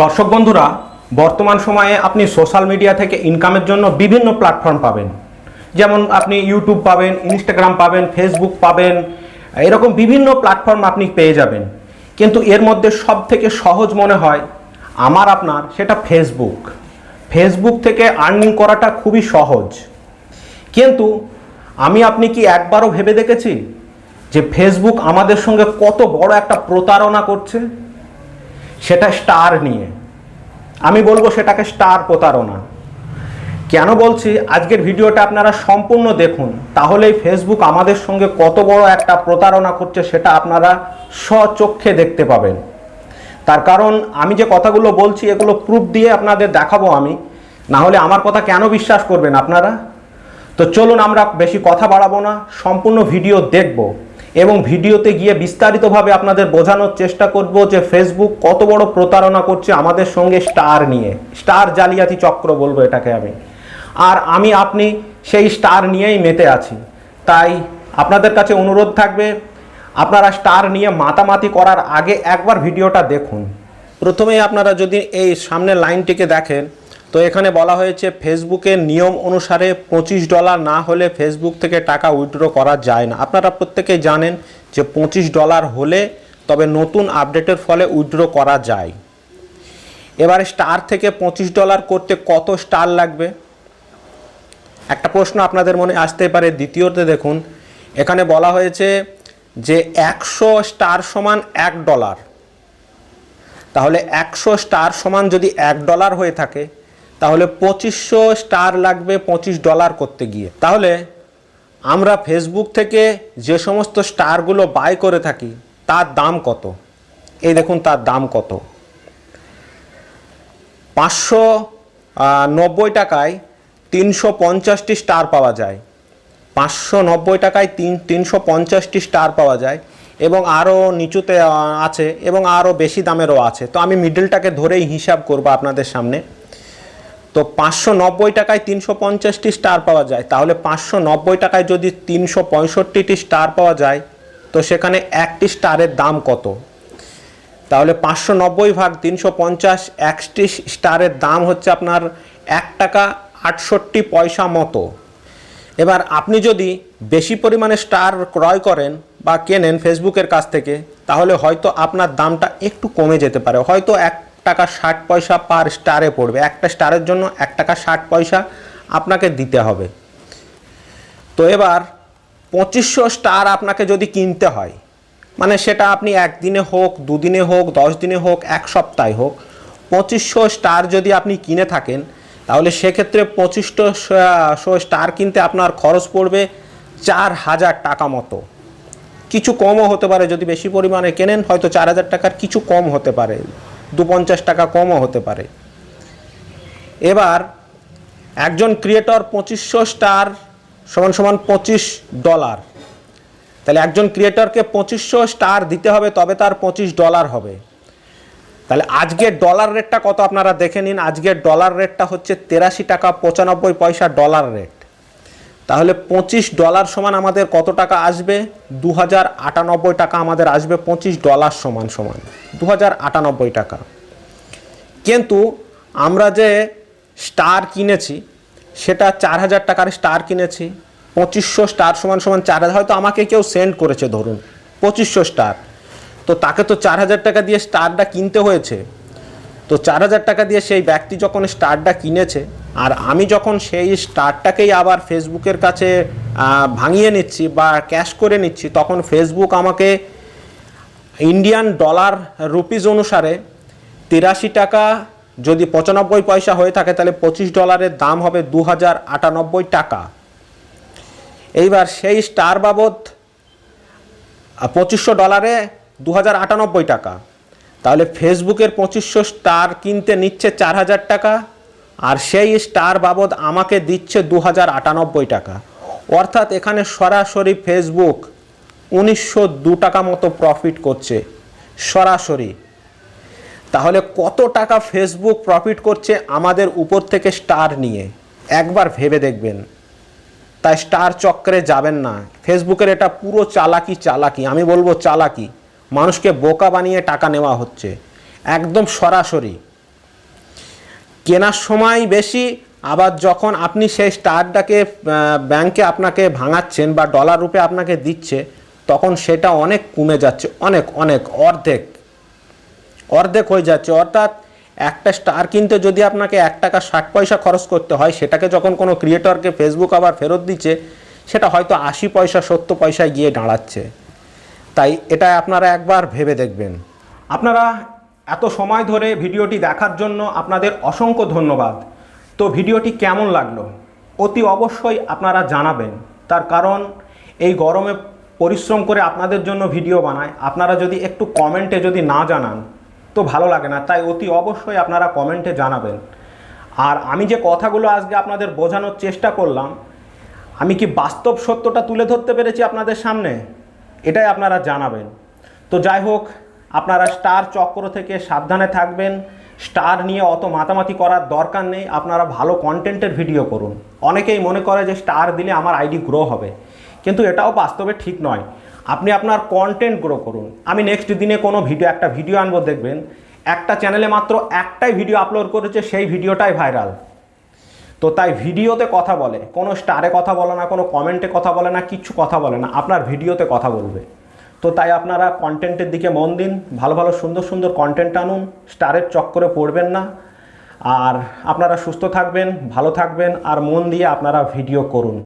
দর্শক বন্ধুরা, বর্তমান সময়ে আপনি সোশ্যাল মিডিয়া থেকে ইনকামের জন্য বিভিন্ন প্ল্যাটফর্ম পাবেন। যেমন আপনি ইউটিউব পাবেন ইনস্টাগ্রাম পাবেন ফেসবুক পাবেন, এরকম বিভিন্ন প্ল্যাটফর্ম আপনি পেয়ে যাবেন। কিন্তু এর মধ্যে সব থেকে সহজ মনে হয়, আমার, আপনার, সেটা ফেসবুক ফেসবুক থেকে আর্নিং করাটা খুবই সহজ। কিন্তু আমি, আপনি কি একবারও ভেবে দেখেছি যে ফেসবুক আমাদের সঙ্গে কত বড় একটা প্রতারণা করছে? সেটা স্টার নিয়ে। আমি বলব সেটাকে স্টার প্রতারণা। কেন বলছি? আজকের ভিডিওটা আপনারা সম্পূর্ণ দেখুন। তাহলেই ফেসবুক আমাদের সঙ্গে কত বড় একটা প্রতারণা করছে সেটা আপনারা স্বচক্ষে দেখতে পাবেন। তার কারণ, আমি যে কথাগুলো বলছি, এগুলো প্রুফ দিয়ে আপনাদের দেখাবো আমি। না হলে আমার কথা কেন বিশ্বাস করবেন আপনারা? তো চলুন আমরা বেশি কথা বাড়াবো না, সম্পূর্ণ ভিডিও দেখব। এবং ভিডিওতে গিয়ে বিস্তারিতভাবে আপনাদের বোঝানোর চেষ্টা করব যে ফেসবুক কত বড় প্রতারণা করছে আমাদের সঙ্গে স্টার নিয়ে। স্টার জালিয়াতি চক্র বলব এটাকে আমি। আর আমি, আপনি সেই স্টার নিয়েই মেতে আছি। তাই আপনাদের কাছে অনুরোধ থাকবে, আপনারা স্টার নিয়ে মাতামাতি করার আগে একবার ভিডিওটা দেখুন। প্রথমেই আপনারা যদি এই সামনের লাইনটিকে দেখেন তো এখানে বলা হয়েছে, ফেসবুকের নিয়ম অনুসারে পঁচিশ ডলার না হলে ফেসবুক থেকে টাকা উইথড্র করা যায় না। আপনারা প্রত্যেকেই জানেন যে পঁচিশ ডলার হলে তবে নতুন আপডেটের ফলে উইথড্র করা যায়। এবারে স্টার থেকে পঁচিশ ডলার করতে কত স্টার লাগবে? একটা প্রশ্ন আপনাদের মনে আসতে পারে, দ্বিতীয়তে দেখুন, এখানে বলা হয়েছে যে একশো স্টার সমান এক ডলার। তাহলে একশো স্টার সমান যদি এক ডলার হয়ে থাকে তাহলে পঁচিশশো স্টার লাগবে পঁচিশ ডলার করতে গিয়ে। তাহলে আমরা ফেসবুক থেকে যে সমস্ত স্টারগুলো বাই করে থাকি, তার দাম কত? এই দেখুন তার দাম কত। পাঁচশো নব্বই টাকায় তিনশো পঞ্চাশটি স্টার পাওয়া যায়। পাঁচশো নব্বই টাকায় তিন, তিনশো পঞ্চাশটি স্টার পাওয়া যায় এবং আরও নিচুতে আছে এবং আরও বেশি দামেরও আছে। তো আমি মিডলটাকে ধরেই হিসাব করব আপনাদের সামনে। তো পাঁচশো নব্বই টাকায় তিনশো পঞ্চাশটি স্টার পাওয়া যায়। তাহলে পাঁচশো নব্বই টাকায় যদি তিনশো পঁয়ষট্টিটি স্টার পাওয়া যায়, তো সেখানে একটি স্টারের দাম কত? তাহলে পাঁচশো নব্বই ভাগ তিনশো পঞ্চাশ, একটি স্টারের দাম হচ্ছে আপনার এক টাকা আটষট্টি পয়সা মতো। এবার আপনি যদি বেশি পরিমাণে স্টার ক্রয় করেন বা কেনেন ফেসবুকের কাছ থেকে, তাহলে হয়তো আপনার দামটা একটু কমে যেতে পারে। হয়তো এক টাকা ষাট পয়সা পার স্টারে পড়বে। একটা স্টারের জন্য এক টাকা ষাট পয়সা আপনাকে দিতে হবে। তো এবার পঁচিশশো স্টার আপনাকে যদি কিনতে হয় মানে সেটা আপনি একদিনে হোক, দুদিনে হোক, দশ দিনে হোক, এক সপ্তাহে হোক, পঁচিশশো স্টার যদি আপনি কিনে থাকেন, তাহলে সেক্ষেত্রে পঁচিশশো স্টার কিনতে আপনার খরচ পড়বে চার হাজার টাকা মতো। কিছু কমও হতে পারে যদি বেশি পরিমাণে কেনেন, হয়তো চার হাজার টাকার কিছু কম হতে পারে। দু পঞ্চাশ টাকা কমও হতে পারে। এবার একজন ক্রিয়েটর পঁচিশশো স্টার সমান সমান পঁচিশ ডলার। তাহলে একজন ক্রিয়েটরকে পঁচিশশো স্টার দিতে হবে, তবে তার পঁচিশ ডলার হবে। তাহলে আজকের ডলার রেটটা কত আপনারা দেখে নিন। আজকের ডলার রেটটা হচ্ছে তেরাশি টাকা পঁচানব্বই পয়সা ডলার রেট। তাহলে পঁচিশ ডলার সমান আমাদের কত টাকা আসবে? দু হাজার আটানব্বই টাকা আমাদের আসবে পঁচিশ ডলার সমান সমান। দু হাজার আটানব্বই টাকা। কিন্তু আমরা যে স্টার কিনেছি, সেটা চার হাজার টাকার স্টার কিনেছি, পঁচিশশো স্টার সমান সমান চার হাজার হয়তো আমাকে কেউ সেন্ড করেছে, ধরুন, পঁচিশশো স্টার। তো তাকে তো চার হাজার টাকা দিয়ে স্টারটা কিনতে হয়েছে। তো চার হাজার টাকা দিয়ে সেই ব্যক্তি যখন স্টারটা কিনেছে আর আমি যখন সেই স্টারটাকেই আবার ফেসবুকের কাছে ভাঙিয়ে নিচ্ছি বা ক্যাশ করে নিচ্ছি, তখন ফেসবুক আমাকে ইন্ডিয়ান ডলার রুপিজ অনুসারে তিরাশি টাকা যদি পঁচানব্বই পয়সা হয়ে থাকে, তাহলে পঁচিশ ডলারের দাম হবে দু হাজার আটানব্বই টাকা। এইবার সেই স্টার বাবদ পঁচিশশো ডলারে দু হাজার আটানব্বই টাকা। তাহলে ফেসবুকের পঁচিশশো স্টার কিনতে নিচ্ছে চার হাজার টাকা। আর সেই স্টার বাবদ আমাকে দিচ্ছে দু হাজার আটানব্বই টাকা। অর্থাৎ এখানে সরাসরি ফেসবুক উনিশশো দু টাকা মতো প্রফিট করছে। সরাসরি। তাহলে কত টাকা ফেসবুক প্রফিট করছে আমাদের উপর থেকে স্টার নিয়ে? একবার ভেবে দেখবেন। তাই স্টার চক্রে যাবেন না। ফেসবুকের এটা পুরো চালাকি চালাকি, আমি বলব চালাকি। মানুষকে বোকা বানিয়ে টাকা নেওয়া হচ্ছে। একদম সরাসরি। কেনার সময় বেশি, আবার যখন আপনি সেই স্টারটাকে ব্যাংকে আপনাকে ভাঙাচ্ছেন বা ডলার রূপে আপনাকে দিচ্ছে, তখন সেটা অনেক কমে যাচ্ছে, অনেক অনেক, অর্ধেক। অর্ধেক হয়ে যাচ্ছে। অর্থাৎ একটা স্টার কিনতে যদি আপনাকে এক টাকা ষাট পয়সা খরচ করতে হয়, সেটাকে যখন কোনো ক্রিয়েটরকে ফেসবুক আবার ফেরত দিচ্ছে, সেটা হয়তো আশি পয়সা, সত্তর পয়সায় গিয়ে দাঁড়াচ্ছে। তাই এটা আপনারা একবার ভেবে দেখবেন। আপনারা এত সময় ধরে ভিডিওটি দেখার জন্য আপনাদের অসংখ্য ধন্যবাদ। তো ভিডিওটি কেমন লাগল? অতি অবশ্যই আপনারা জানাবেন। তার কারণ, এই গরমে পরিশ্রম করে আপনাদের জন্য ভিডিও বানায় আপনারা যদি একটু কমেন্টে যদি না জানান, তো ভালো লাগে না। তাই অতি অবশ্যই আপনারা কমেন্টে জানাবেন। আর আমি যে কথাগুলো আজকে আপনাদের বোঝানোর চেষ্টা করলাম, আমি কি বাস্তব সত্যটা তুলে ধরতে পেরেছি আপনাদের সামনে? এটাই আপনারা জানাবেন। তো যাই হোক আপনারা স্টার চক্র থেকে সাবধানে থাকবেন। স্টার নিয়ে অত মাতামাতি করার দরকার নেই। আপনারা ভালো কন্টেন্টের ভিডিও করুন। অনেকেই মনে করে যে স্টার দিলে আমার আইডি গ্রো হবে। কিন্তু এটাও বাস্তবে ঠিক নয়। আপনি আপনার কন্টেন্ট গ্রো করুন। আমি নেক্সট দিনে কোনো ভিডিও, একটা ভিডিও আনব, দেখবেন। একটা চ্যানেলে মাত্র একটাই ভিডিও আপলোড করেছে, সেই ভিডিওটাই ভাইরাল। তো তাই ভিডিওতে কথা বলে। কোনো স্টারে কথা বলে না, কোনো কমেন্টে কথা বলে না কিচ্ছু কথা বলে না। আপনার ভিডিওতে কথা বলবে। তো তাই আপনারা কন্টেন্টের দিকে মন দিন, ভালো ভালো সুন্দর সুন্দর কন্টেন্ট আনুন স্টারের চক্করে পড়বেন না। আর আপনারা সুস্থ থাকবেন, ভালো থাকবেন, আর মন দিয়ে আপনারা ভিডিও করুন।